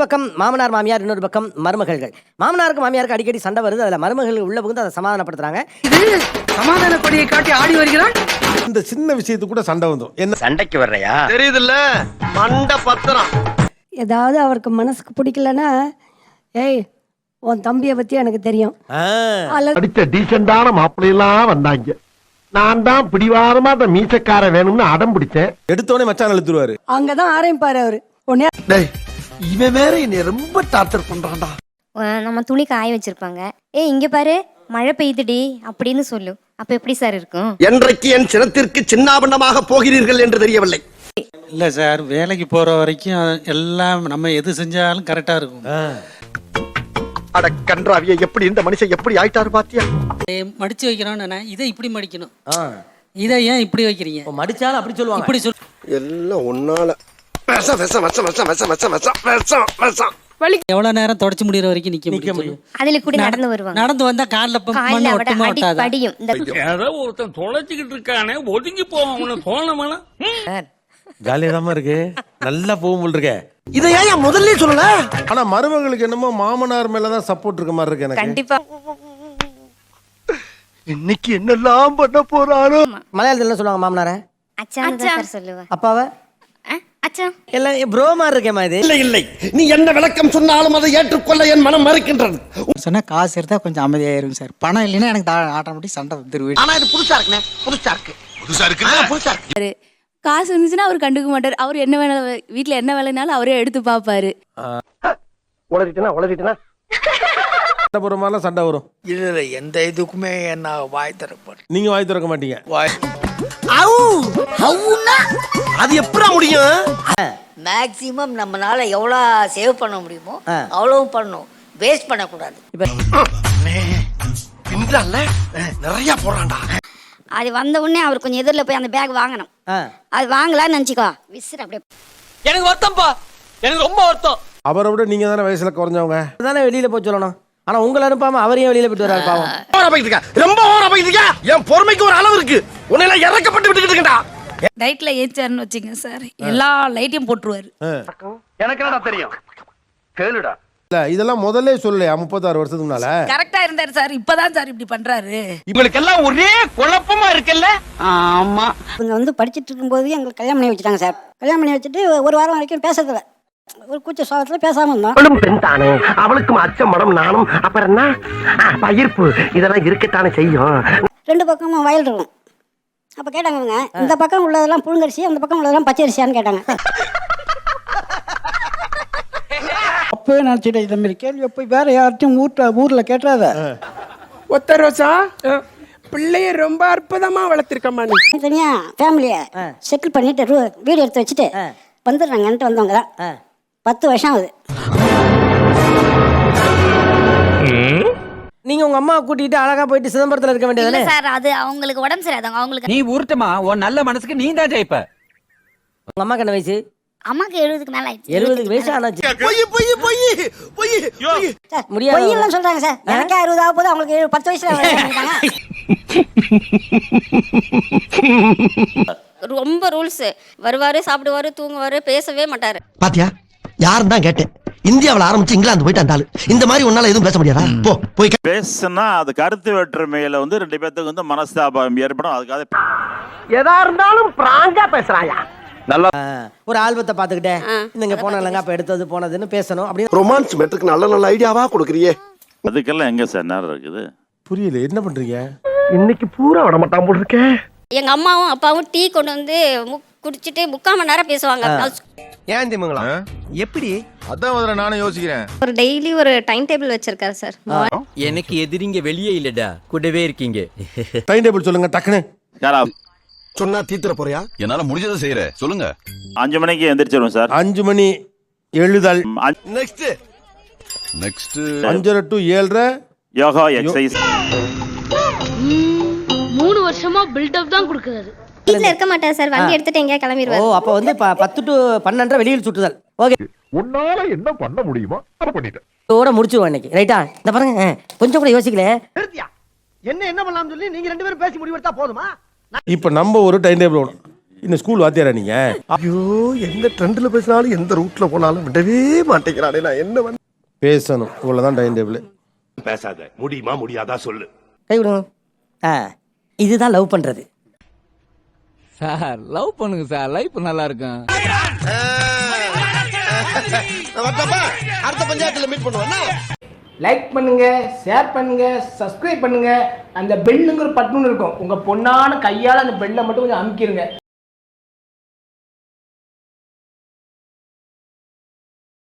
பக்கம் மாமனார் மாமியார் இன்னொரு பக்கம் மருமகள்கள். மாமனாருக்கு மாமியாருக்கு அடிக்கடி சண்டை வருது. அதுல மருமகள் உள்ள புகுந்து அதை சமாதானப்படுத்துறாங்க. சமாதான கொடியை காட்டி ஆடி வருகிறான்? இந்த சின்ன விஷயத்துக்கு கூட சண்டை வந்துடும் என்ன? சண்டைக்கு வர்றையா? தெரியுதுல்ல? மண்ட பத்திரம். ஏதாவது அவருக்கு மனசுக்கு பிடிக்கலன்னா ஏய் உன் தம்பியை பத்தி எனக்கு தெரியும். அடிச்ச டீசெண்டான மாப்பிள்ளையெல்லாம் வந்தாங்க. நான் தான் பிடிவாதமா அந்த மீசக்கார வேணும்னு அடம் பிடிச்சேன். எடுத்தோடனே மச்சான் இழுத்துருவாரு அங்கதான் ஆரம்பிப்பாரு அவரு. உடனே டேய் இவன் வேற என்னை ரொம்ப டார்ச்சர் பண்றான்டா. நம்ம துணி காய வச்சிருப்பாங்க. ஏய் இங்க பாரு மழை பெய்யுதுடி அப்படின்னு சொல்லு. அப்ப எப்படி சார் இருக்கும்? என்றைக்கு என் சினத்திற்கு சின்னாபண்ணமாக போகிறீர்கள் என்று தெரியவில்லை. இல்லை சார் வேலைக்கு போகிற வரைக்கும் எல்லாம் நம்ம எது செஞ்சாலும் கரெக்டாக இருக்கும். அட கன்றாவிய எப்படி இந்த மனுஷன் எப்படி ஆயிட்டாரு பாத்தியா? மடிச்சு வைக்கிறோன்னு இதை இப்படி மடிக்கணும். இதை ஏன் இப்படி வைக்கிறீங்க? மடிச்சாலும் அப்படி சொல்லுவாங்க. இப்படி சொல் எல்லாம் ஒன்னால விஷம் விஷம் விஷம் விஷம் விஷம் விஷம் விஷம் விஷம் விஷம் எவ்வளோ நேரம் தொடச்சி முடிகிற வரைக்கும் நிற்க நிக்க முடியும் முடியும். அதுல கூட நடந்து வருவாங்க. நடந்து வந்தால் காலில் மண்ணு அவட ஒட்டுமா அடி ஒட்டாதா? படியும். இந்த ஏதோ ஒருத்தன் தொலைச்சிக்கிட்டு இருக்கானே ஒதுங்கி போவான் தோணமான ஜாலியா தான் இருக்கு. நல்லா போகும் போல் இருக்கே. இதை ஏன் முதல்ல சொல்லல? ஆனா மருமகளுக்கு என்னமோ மாமனார் மேலதான் சப்போர்ட் இருக்க மாதிரி இருக்கு எனக்கு. கண்டிப்பா. இன்னைக்கு என்னெல்லாம் பண்ண போறானோ? மலையாளத்துல என்ன சொல்லுவாங்க மாமனார? சொல்லுவேன் அப்பாவை? அச்சா. எல்லாம் ப்ரோ மாதிரி இருக்கேம்மா இது. இல்லை இல்லை. நீ என்ன விளக்கம் சொன்னாலும் அதை ஏற்றுக்கொள்ள என் மனம் மறுக்கின்றது. சொன்னா காசு எடுத்தா கொஞ்சம் அமைதியாயிருங்க சார். பணம் இல்லைன்னா எனக்கு ஆட்டோமேட்டிக் சண்டை வந்துருவேன் ஆனா இது புதுசா இருக்குண்ணே. புதுசா இருக்கு. புதுசா இருக்கு புதுசா இருக்கு. காசு இருந்துச்சுன்னா அவர் கண்டுக்க மாட்டார். அவர் என்ன வேலை வீட்டுல என்ன வேலைனாலும் அவரே எடுத்து பாப்பாரு. உளறிட்டனா உளறிட்டனா சண்டை வரும். இல்ல எந்த இதுக்குமே என்ன வாய் தரப்படும் நீங்க வாய் திறக்க மாட்டீங்க. அது எப்படா முடியும்? மேக்ஸிமம் நம்மளால எவ்வளோ சேவ் பண்ண முடியுமோ. அவ்வளவும் பண்ணணும் வேஸ்ட் பண்ணக்கூடாது. நிறைய போறான்டா அது வந்த உடனே அவர் கொஞ்சம் எதிரில் போய் அந்த பேக் வாங்கணும். அது வாங்கலாம்னு நினச்சிக்கோ. விசிறு அப்படியே எனக்கு வருத்தம்ப்பா எனக்கு ரொம்ப வருத்தம். அவரை விட நீங்க தானே வயசுல குறைஞ்சவங்க. தானே வெளியில போய் சொல்லணும். ஆனா உங்களை அனுப்பாம அவரையும் வெளியில போயிட்டு வர்றாரு பாவம். ஓர போயிட்டு இருக்க? ரொம்ப ஓர போயிட்டு இருக்க? என் பொறுமைக்கு ஒரு அளவு இருக்கு. உன்னை எல்லாம் இறக்கப்பட்டு விட்டுக்கிட்டு இருக்கேன்டா நைட்ல ஏச்சாருன்னு வச்சுங்க சார். எல்லா லைட்டையும் போட்டுருவாரு. எனக்கு என்னடா தெரியும்? கேளுடா. இல்ல இதெல்லாம் முதல்ல சொல்லலையா முப்பத்தாறு வருஷத்துக்கு முன்னால? கரெக்டா இருந்தாரு சார். இப்பதான் சார் இப்படி பண்றாரு. இவங்களுக்கு எல்லாம் ஒரே குழப்பமா இருக்குல்ல? ஆமா. இவங்க வந்து படிச்சுட்டு இருக்கும்போது எங்களுக்கு கல்யாணம் பண்ணி வச்சுட்டாங்க சார். கல்யாணம் பண்ணி வச்சுட்டு ஒரு வாரம் வரைக்கும் பேசுறதில்ல. ஒரு கூச்ச சுவாபத்தில் பேசாம இருந்தோம். அவளும் பெண் தானே அவளுக்கும் அச்சம் மடம் நானும் அப்புறம் என்ன? பயிர்ப்பு இதெல்லாம் இருக்கத்தானே செய்யும். ரெண்டு பக்கமும் வயல் இருக்கும். அப்போ கேட்டாங்க இவங்க இந்த பக்கம் உள்ளதெல்லாம் புழுங்கரிசி அந்த பக்கம் உள்ளதெல்லாம் பச்சரிசியான்னு கேட்டாங்க. அப்பவே நினைச்சிட்டேன் இந்த மாதிரி கேள்வி போய் வேற யார்ட்டையும் ஊர்ல ஊர்ல கேட்டாத ஒத்த ரோசா? பிள்ளைய ரொம்ப அற்புதமா வளர்த்திருக்கம்மா நீ. தனியா ஃபேமிலியை செட்டில் பண்ணிட்டு ரூ- வீடு எடுத்து வச்சுட்டு வந்துடுறாங்கன்ட்டு வந்தவங்க தான். பத்து வருஷம் ஆகுது. நீங்க உங்க அம்மா கூட்டிட்டு அழகா போயிட்டு சிதம்பரத்துல இருக்க இல்ல வேண்டியதானே சார் அது அவங்களுக்கு உடம்பு சரியாதவங்க அவங்களுக்கு நீ ஊர்ட்டமா உன் நல்ல மனசுக்கு நீ தான் ஜெயிப்ப. உங்க அம்மாக்கு என்ன வயசு? அம்மாக்கு எழுபதுக்கு மேல ஆயிடுச்சு. எழுபதுக்கு வயசு ஆனாச்சு பொய் பொய் பொய் பொய் பொய். சார் முடியாது. பொய்யெல்லாம் சொல்றாங்க சார். எனக்கே அறுபது ஆக போது அவங்களுக்கு ஏழு- பத்து வயசுல பண்ணிட்டாங்க. ரொம்ப ரூல்ஸ். வருவாரு சாப்பிடுவாரு தூங்குவாரு பேசவே மாட்டாரு. பாத்தியா? யாரும் தான் கேட்டேன். இந்தியாவுல ஆரம்பிச்சு இங்கிலாந்து போயிட்டு அந்த ஆளு இந்த மாதிரி உன்னால எதுவும் பேச முடியாதா? போ போய் பேசுனா அது கருத்து வேற்றுமையில வந்து ரெண்டு பேர்த்துக்கு வந்து மனஸ்தாபம் ஏற்படும். அதுக்காக எதா இருந்தாலும் பிராங்கா பேசுறாயா? ஒரு ஆல்பத்தை பாத்துக்கிட்டே இங்க போன இல்லைங்க அப்ப எடுத்தது போனதுன்னு பேசணும். அப்படின்னு ரொமான்ஸ் மெட்ருக்கு நல்ல நல்ல ஐடியாவா கொடுக்குறியே. அதுக்கெல்லாம் எங்க சார் நேரம் இருக்குது? புரியல என்ன பண்றீங்க? இன்னைக்கு பூரா விட மாட்டான் போல் இருக்கேன் எங்க அம்மாவும் அப்பாவும் டீ கொண்டு வந்து குடிச்சிட்டு முக்கால் மணி நேரம் பேசுவாங்க. ஏன் திமுங்களா எப்படி? அதான் முதல்ல நானும் யோசிக்கிறேன். ஒரு டெய்லி ஒரு டைம் டேபிள் வச்சிருக்காரு சார். எனக்கு எதிரிங்க வெளியே இல்லடா. கூடவே இருக்கீங்க. டைம் டேபிள் சொல்லுங்க டக்குன்னு. யாரா? சொன்னா தீத்துற போறியா? என்னால முடிஞ்சதை செய்யற. சொல்லுங்க. அஞ்சு மணிக்கு எந்திரிச்சிருவோம் சார். அஞ்சு மணி எழுதல். நெக்ஸ்ட் நெக்ஸ்ட் அஞ்சரை டு ஏழரை. யோகா எக்ஸசைஸ் மூணு வருஷமா பில்டப் தான் கொடுக்குறாரு. வீட்ல இருக்க மாட்டாரு சார். வண்டி எடுத்துட்டு எங்கேயா ஓ கிளம்பிடுவாரு அப்ப வந்து ப- பத்து டு பன்னெண்டரை வெளியில் சுற்றுதல். ஓகே. உன்னால என்ன பண்ண முடியுமோ அதை பண்ணிட்டேன். இதோட முடிச்சிருவோம் இன்னைக்கு. ரைட்டா இந்த பாருங்க ஆ, கொஞ்சம் கூட யோசிக்கல என்ன என்ன பண்ணலாம்னு சொல்லி நீங்க ரெண்டு பேரும் பேசி முடிவெடுத்தா போதுமா? இப்ப நம்ம ஒரு டைம் டேபிள் ஓடும். இந்த ஸ்கூல் வாத்தியாரா நீங்க? ஐயோ எந்த ட்ரெண்ட்ல பேசினாலும் எந்த ரூட்ல போனாலும் விடவே மாட்டேங்கிறானே. நான் என்ன பண்ண பேசணும். இவ்வளவுதான் டைம் டேபிள் பேசாத. முடியுமா முடியாதா சொல்லு. கை விடுங்க. ஆ இதுதான் லவ் பண்றது. சார் லவ் பண்ணுங்க சார். லைஃப் நல்லா இருக்கும் அடுத்த பஞ்சாயத்துல மீட் பண்ணுவோம்னா லைக் பண்ணுங்க ஷேர் பண்ணுங்க. சப்ஸ்கிரைப் பண்ணுங்க அந்த பெல்லுங்கிற பட்டுன்னு இருக்கும். உங்க பொண்ணான கையால அந்த பெல்லை மட்டும் கொஞ்சம் அமுக்கிடுங்க